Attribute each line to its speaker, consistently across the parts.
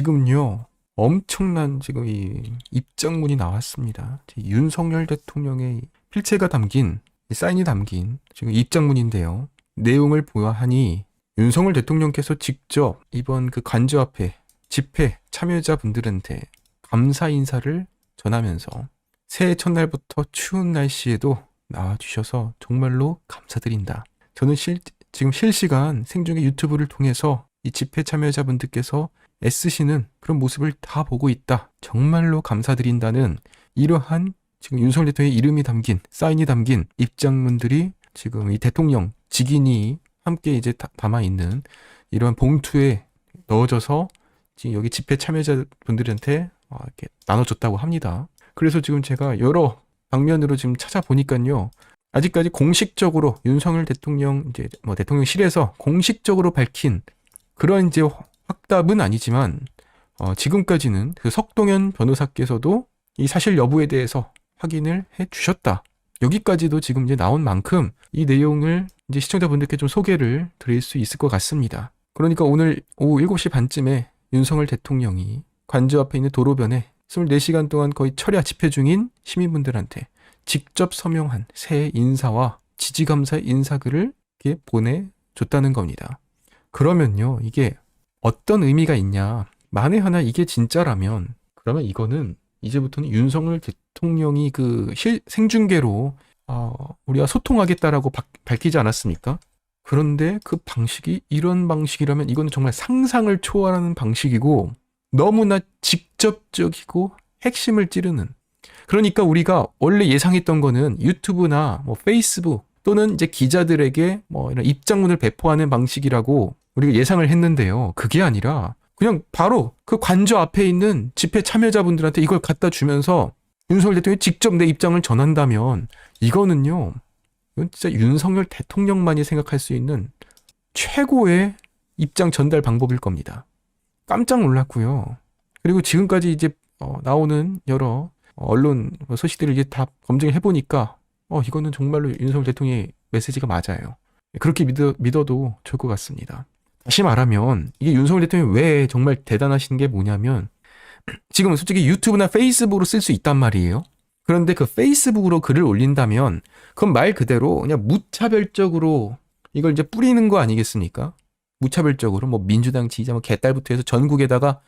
Speaker 1: 지금요 엄청난 지금 이 입장문이 나왔습니다. 윤석열 대통령의 필체가 담긴 사인이 담긴 지금 입장문인데요. 내용을 보아하니 윤석열 대통령께서 직접 이번 그 관저 앞에 집회 참여자분들한테 감사 인사를 전하면서 새해 첫날부터 추운 날씨에도 나와주셔서 정말로 감사드린다. 저는 실, 지금 실시간 생중계 유튜브를 통해서 이 집회 참여자분들께서 애쓰시는 그런 모습을 다 보고 있다. 정말로 감사드린다는 이러한 지금 윤석열 대통령의 이름이 담긴 사인이 담긴 입장문들이 지금 이 대통령 직인이 함께 이제 다- 담아 있는 이러한 봉투에 넣어져서 지금 여기 집회 참여자분들한테 어, 이렇게 나눠줬다고 합니다. 그래서 지금 제가 여러 방면으로 지금 찾아보니까요. 아직까지 공식적으로 윤석열 대통령 이제 뭐 대통령실에서 공식적으로 밝힌 그런 이제 확답은 아니지만 어, 지금까지는 그 석동현 변호사께서도 이 사실 여부에 대해서 확인을 해 주셨다. 여기까지도 지금 이제 나온 만큼 이 내용을 이제 시청자분들께 좀 소개를 드릴 수 있을 것 같습니다. 그러니까 오늘 오후 7시 반쯤에 윤석열 대통령이 관저 앞에 있는 도로변에 24시간 동안 거의 철야 집회 중인 시민분들한테 직접 서명한 새해 인사와 지지감사의 인사글을 보내줬다는 겁니다. 그러면요, 이게 어떤 의미가 있냐. 만에 하나 이게 진짜라면, 그러면 이거는 이제부터는 윤석열 대통령이 그 실, 생중계로, 어, 우리가 소통하겠다라고 바- 밝히지 않았습니까? 그런데 그 방식이 이런 방식이라면 이거는 정말 상상을 초월하는 방식이고, 너무나 직접적이고 핵심을 찌르는. 그러니까 우리가 원래 예상했던 거는 유튜브나 뭐 페이스북 또는 이제 기자들에게 뭐 이런 입장문을 배포하는 방식이라고 우리가 예상을 했는데요. 그게 아니라 그냥 바로 그 관저 앞에 있는 집회 참여자분들한테 이걸 갖다 주면서 윤석열 대통령이 직접 내 입장을 전한다면 이거는요. 이건 진짜 윤석열 대통령만이 생각할 수 있는 최고의 입장 전달 방법일 겁니다. 깜짝 놀랐고요. 그리고 지금까지 이제 어, 나오는 여러 언론 소식들을 이제 다 검증을 해보니까 어 이거는 정말로 윤석열 대통령의 메시지가 맞아요. 그렇게 믿어, 믿어도 좋을 것 같습니다. 다시 말하면 이게 윤석열 대통령이 왜 정말 대단하신 게 뭐냐면 지금 솔직히 유튜브나 페이스북으로 쓸 수 있단 말이에요. 그런데 그 페이스북으로 글을 올린다면 그건 말 그대로 그냥 무차별적으로 이걸 이제 뿌리는 거 아니겠습니까? 무차별적으로 뭐 민주당 지지자 뭐 개딸부터 해서 전국에다가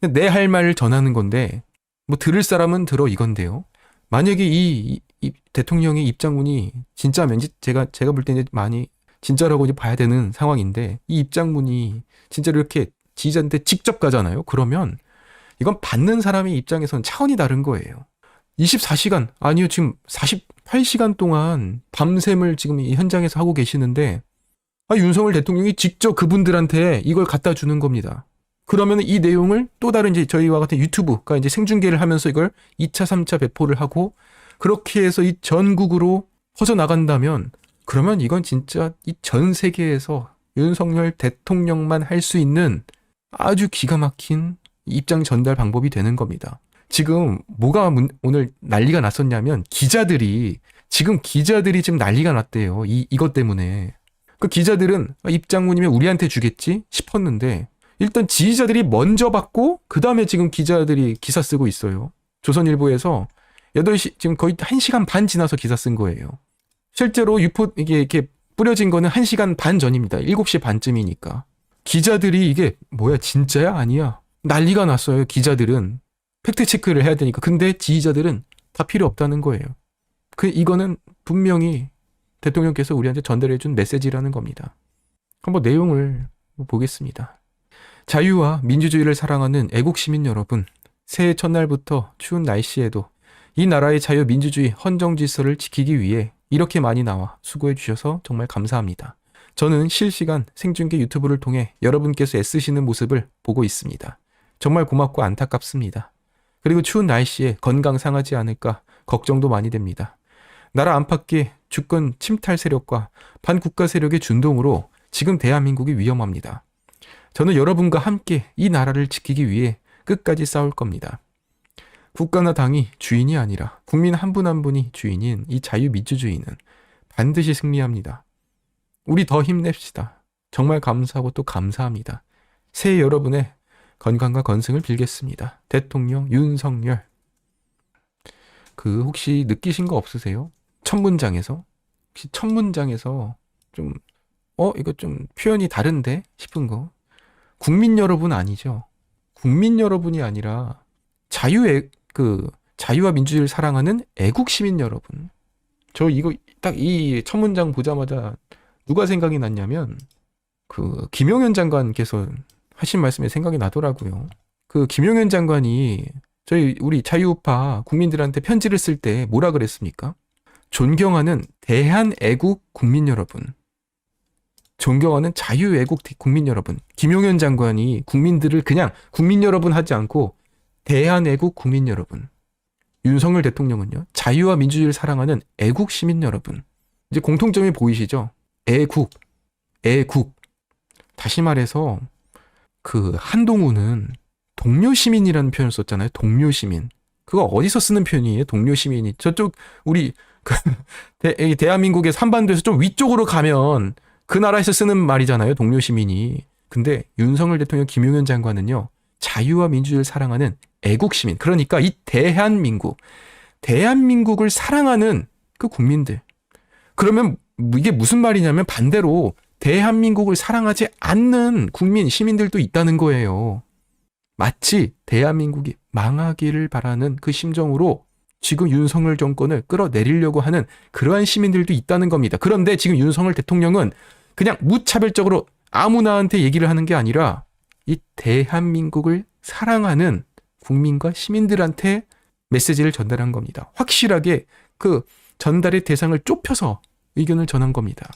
Speaker 1: 내 할 말을 전하는 건데 뭐 들을 사람은 들어 이건데요. 만약에 이, 이- 이 대통령의 입장문이 진짜면 제가 제가 볼때 이제 많이 진짜라고 이제 봐야 되는 상황인데 이 입장문이 진짜로 이렇게 지지자한테 직접 가잖아요. 그러면 이건 받는 사람의 입장에서는 차원이 다른 거예요. 24시간 아니요 지금 48시간 동안 밤샘을 지금 이 현장에서 하고 계시는데 아, 윤석열 대통령이 직접 그분들한테 이걸 갖다 주는 겁니다. 그러면 이 내용을 또 다른 이제 저희와 같은 유튜브가 이제 생중계를 하면서 이걸 2차, 3차 배포를 하고 그렇게 해서 이 전국으로 퍼져 나간다면 그러면 이건 진짜 이 전 세계에서 윤석열 대통령만 할 수 있는 아주 기가 막힌 입장 전달 방법이 되는 겁니다. 지금 뭐가 문- 오늘 난리가 났었냐면 기자들이 지금 기자들이 지금 난리가 났대요. 이 이것 때문에. 그 기자들은 아, 입장문이면 우리한테 주겠지 싶었는데 일단 지지자들이 먼저 받고 그 다음에 지금 기자들이 기사 쓰고 있어요. 조선일보에서 8시 지금 거의 1시간 반 지나서 기사 쓴 거예요. 실제로 유포 이게 이렇게 뿌려진 거는 1시간 반 전입니다. 7시 반쯤이니까. 기자들이 이게 뭐야 진짜야 아니야 난리가 났어요. 기자들은 팩트 체크를 해야 되니까. 근데 지지자들은 다 필요 없다는 거예요. 그 이거는 분명히 대통령께서 우리한테 전달해 준 메시지라는 겁니다. 한번 내용을 보겠습니다. 자유와 민주주의를 사랑하는 애국 시민 여러분, 새해 첫날부터 추운 날씨에도 이 나라의 자유, 민주주의, 헌정 질서를 지키기 위해 이렇게 많이 나와 수고해 주셔서 정말 감사합니다. 저는 실시간 생중계 유튜브를 통해 여러분께서 애쓰시는 모습을 보고 있습니다. 정말 고맙고 안타깝습니다. 그리고 추운 날씨에 건강 상하지 않을까 걱정도 많이 됩니다. 나라 안팎의 주권 침탈 세력과 반국가 세력의 준동으로 지금 대한민국이 위험합니다. 저는 여러분과 함께 이 나라를 지키기 위해 끝까지 싸울 겁니다. 국가나 당이 주인이 아니라 국민 한분한 분이 주인인 이 자유민주주의는 반드시 승리합니다. 우리 더 힘냅시다. 정말 감사하고 또 감사합니다. 새해 여러분의 건강과 건승을 빌겠습니다. 대통령 윤석열. 그 혹시 느끼신 거 없으세요? 첫 문장에서 혹시 첫 문장에서 좀 어, 이거 좀 표현이 다른데 싶은 거. 국민 여러분 아니죠. 국민 여러분이 아니라 자유의 그 자유와 민주주의를 사랑하는 애국 시민 여러분. 저 이거 딱 이 첫 문장 보자마자 누가 생각이 났냐면 그 김용현 장관께서 하신 말씀이 생각이 나더라고요. 그 김용현 장관이 저희 우리 자유우파 국민들한테 편지를 쓸 때 뭐라 그랬습니까? 존경하는 대한애국 국민 여러분. 존경하는 자유애국 국민 여러분. 김용현 장관이 국민들을 그냥 국민 여러분 하지 않고 대한애국 국민 여러분. 윤석열 대통령은요. 자유와 민주주의를 사랑하는 애국 시민 여러분. 이제 공통점이 보이시죠? 애국. 애국. 다시 말해서 그 한동훈은 동료 시민이라는 표현을 썼잖아요. 동료 시민. 그거 어디서 쓰는 표현이에요? 동료 시민이. 저쪽 우리 그 대, 이 대한민국의 한반도에서 좀 위쪽으로 가면 그 나라에서 쓰는 말이잖아요. 동료 시민이. 근데 윤석열 대통령 김용현 장관은요. 자유와 민주주의를 사랑하는 애국 시민. 그러니까 이 대한민국, 대한민국을 사랑하는 그 국민들. 그러면 이게 무슨 말이냐면 반대로 대한민국을 사랑하지 않는 국민, 시민들도 있다는 거예요. 마치 대한민국이 망하기를 바라는 그 심정으로 지금 윤석열 정권을 끌어내리려고 하는 그러한 시민들도 있다는 겁니다. 그런데 지금 윤석열 대통령은 그냥 무차별적으로 아무나한테 얘기를 하는 게 아니라 이 대한민국을 사랑하는 국민과 시민들한테 메시지를 전달한 겁니다. 확실하게 그 전달의 대상을 좁혀서 의견을 전한 겁니다.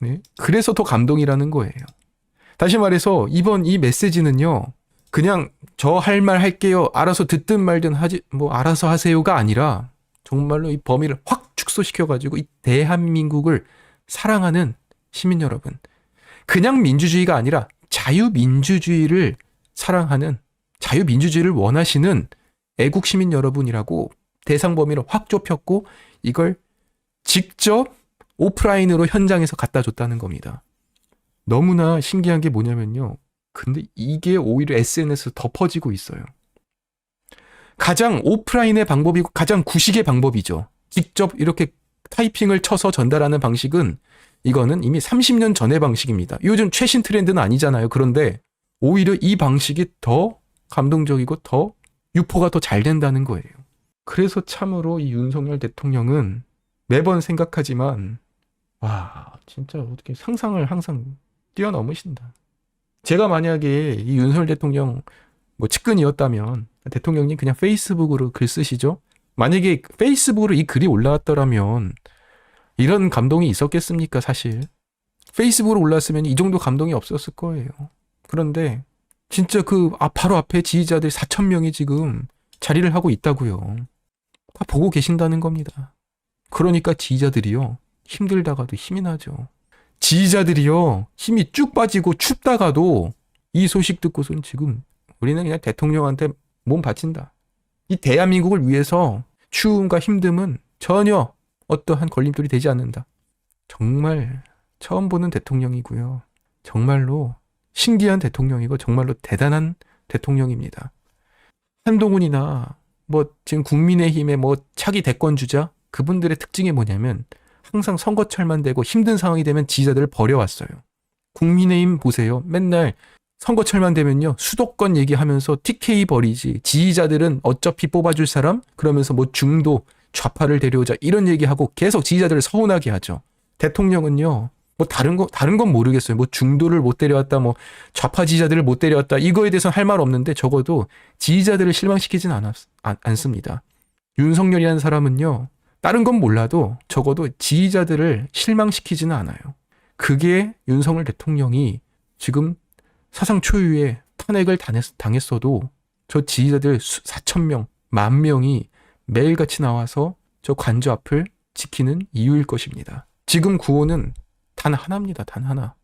Speaker 1: 네. 그래서 더 감동이라는 거예요. 다시 말해서 이번 이 메시지는요. 그냥 저 할 말 할게요. 알아서 듣든 말든 하지 뭐 알아서 하세요가 아니라 정말로 이 범위를 확 축소시켜 가지고 이 대한민국을 사랑하는 시민 여러분. 그냥 민주주의가 아니라 자유민주주의를 사랑하는 자유민주주의를 원하시는 애국 시민 여러분이라고 대상 범위를 확 좁혔고 이걸 직접 오프라인으로 현장에서 갖다 줬다는 겁니다. 너무나 신기한 게 뭐냐면요. 근데 이게 오히려 SNS로 더 퍼지고 있어요. 가장 오프라인의 방법이고 가장 구식의 방법이죠. 직접 이렇게 타이핑을 쳐서 전달하는 방식은 이거는 이미 30년 전의 방식입니다. 요즘 최신 트렌드는 아니잖아요. 그런데 오히려 이 방식이 더 감동적이고 더 유포가 더 잘 된다는 거예요. 그래서 참으로 이 윤석열 대통령은 매번 생각하지만 와 진짜 어떻게 상상을 항상 뛰어넘으신다. 제가 만약에 이 윤석열 대통령 뭐 측근이었다면 대통령님 그냥 페이스북으로 글 쓰시죠. 만약에 페이스북으로 이 글이 올라왔더라면 이런 감동이 있었겠습니까 사실. 페이스북으로 올랐으면 이 정도 감동이 없었을 거예요. 그런데 진짜 그 아, 바로 앞에 지지자들 4천 명이 지금 자리를 하고 있다고요. 다 보고 계신다는 겁니다. 그러니까 지지자들이요. 힘들다가도 힘이 나죠. 지지자들이요. 힘이 쭉 빠지고 춥다가도 이 소식 듣고선 지금 우리는 그냥 대통령한테 몸 바친다. 이 대한민국을 위해서 추움과 힘듦은 전혀 어떠한 걸림돌이 되지 않는다. 정말 처음 보는 대통령이고요. 정말로 신기한 대통령이고 정말로 대단한 대통령입니다. 한동훈이나 뭐 지금 국민의힘의 뭐 차기 대권 주자 그분들의 특징이 뭐냐면 항상 선거철만 되고 힘든 상황이 되면 지지자들을 버려왔어요. 국민의힘 보세요. 맨날 선거철만 되면요. 수도권 얘기하면서 TK 버리지. 지지자들은 어차피 뽑아줄 사람? 그러면서 뭐 중도, 좌파를 데려오자. 이런 얘기하고 계속 지지자들을 서운하게 하죠. 대통령은요. 뭐 다른 거, 다른 건 모르겠어요. 뭐 중도를 못 데려왔다. 뭐 좌파 지지자들을 못 데려왔다. 이거에 대해서는 할 말 없는데 적어도 지지자들을 실망시키진 않았, 않, 않습니다. 윤석열이라는 사람은요. 다른 건 몰라도 적어도 지지자들을 실망시키지는 않아요. 그게 윤석열 대통령이 지금 사상 초유의 탄핵을 당했, 어도 저 지지자들 4천 명, 만 명이 매일같이 나와서 저 관저 앞을 지키는 이유일 것입니다. 지금 구호는 단 하나입니다. 단 하나.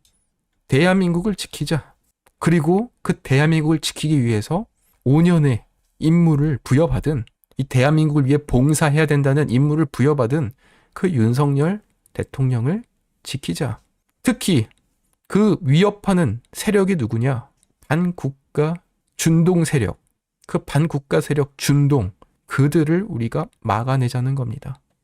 Speaker 1: 대한민국을 지키자. 그리고 그 대한민국을 지키기 위해서 5년의 임무를 부여받은 이 대한민국을 위해 봉사해야 된다는 임무를 부여받은 그 윤석열 대통령을 지키자. 특히 그 위협하는 세력이 누구냐? 반국가 준동 세력, 그 반국가 세력 준동, 그들을 우리가 막아내자는 겁니다.